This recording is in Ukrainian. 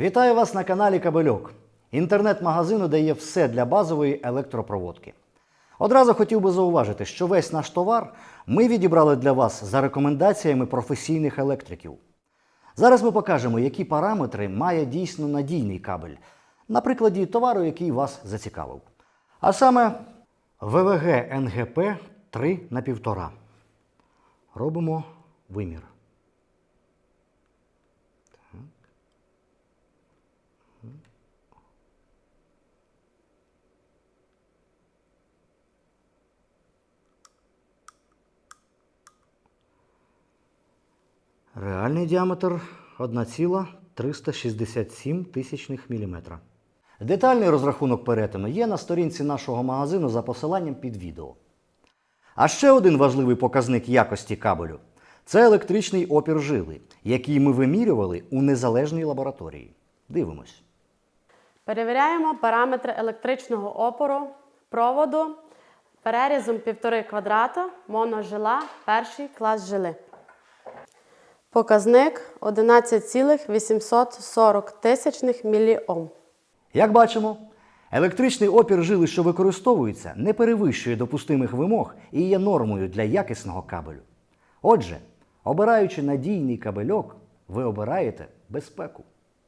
Вітаю вас на каналі Кабельок, інтернет-магазину, де є все для базової електропроводки. Одразу хотів би зауважити, що весь наш товар ми відібрали для вас за рекомендаціями професійних електриків. Зараз ми покажемо, які параметри має дійсно надійний кабель, на прикладі товару, який вас зацікавив. А саме ВВГ НГП 3 на 1,5. Робимо вимір. Реальний діаметр 1,367 тисячних міліметра. Детальний розрахунок перетину є на сторінці нашого магазину за посиланням під відео. А ще один важливий показник якості кабелю це електричний опір жили, який ми вимірювали у незалежній лабораторії. Дивимось. Перевіряємо параметри електричного опору проводу перерізом 1,5 квадрата моножила перший клас жили. Показник 11,840 тисячних міліом. Як бачимо, електричний опір жили, що використовується, не перевищує допустимих вимог і є нормою для якісного кабелю. Отже, обираючи надійний кабельок, ви обираєте безпеку.